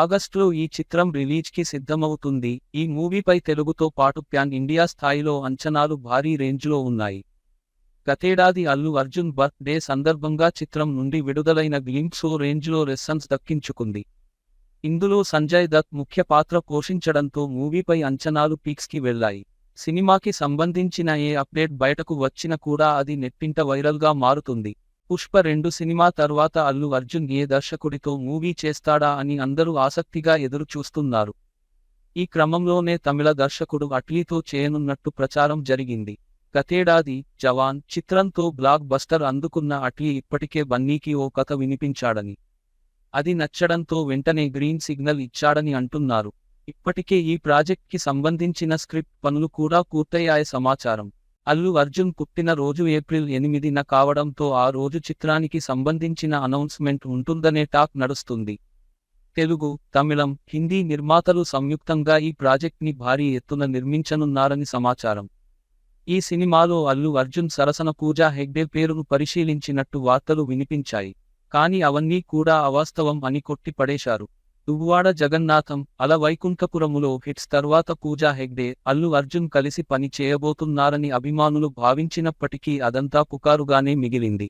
ఆగస్టులో ఈ చిత్రం రిలీజ్కి సిద్ధమవుతుంది. ఈ మూవీపై తెలుగుతో పాటు ప్యాన్ ఇండియా స్థాయిలో అంచనాలు భారీ రేంజ్లో ఉన్నాయి. గతేడాది అల్లు అర్జున్ బర్త్ డే సందర్భంగా చిత్రం నుండి విడుదలైన గ్లింప్స్ ఓ రేంజ్లో రెస్సన్స్ దక్కించుకుంది. ఇందులో సంజయ్ దత్ ముఖ్య పాత్ర పోషించడంతో మూవీపై అంచనాలు పీక్స్కి వెళ్ళాయి సినిమాకి సంబంధించిన ఏ అప్డేట్ బయటకు వచ్చిన కూడా అది నెట్టింట వైరల్గా మారుతుంది. పుష్ప రెండు సినిమా తర్వాత అల్లు అర్జున్ ఏ దర్శకుడితో మూవీ చేస్తాడా అని అందరూ ఆసక్తిగా ఎదురు చూస్తున్నారు ఈ క్రమంలోనే తమిళ దర్శకుడు అట్లీతో చేయనున్నట్టు ప్రచారం జరిగింది. గతేడాది జవాన్ చిత్రంతో బ్లాక్ బస్టర్ అందుకున్న అట్లీ ఇప్పటికే బన్నీకి ఓ కథ వినిపించాడని. అది నచ్చడంతో వెంటనే గ్రీన్ సిగ్నల్ ఇచ్చాడని అంటున్నారు. ఇప్పటికే ఈ ప్రాజెక్ట్కి సంబంధించిన స్క్రిప్ట్ పనులు కూడా పూర్తయ్యాయ సమాచారం. అల్లు అర్జున్ పుట్టిన రోజు ఏప్రిల్ ఎనిమిదిన కావడంతో ఆ రోజు చిత్రానికి సంబంధించిన అనౌన్స్మెంట్ ఉంటుందనే టాక్ నడుస్తుంది. తెలుగు తమిళం హిందీ నిర్మాతలు సంయుక్తంగా ఈ ప్రాజెక్ట్ని భారీ ఎత్తున నిర్మించనున్నారని సమాచారం. ఈ సినిమాలో అల్లు అర్జున్ సరసన పూజా హెగ్డే పేరును పరిశీలించినట్టు వార్తలు వినిపించాయి. కానీ అవన్నీ కూడా అవాస్తవం అని కొట్టి పడేశారు దువ్వాడ జగన్నాథం అల వైకుంఠపురములో హిట్స్ తర్వాత పూజా హెగ్డే అల్లు అర్జున్ కలిసి పని చేయబోతున్నారని అభిమానులు భావించినప్పటికీ అదంతా పుకారుగానే మిగిలింది.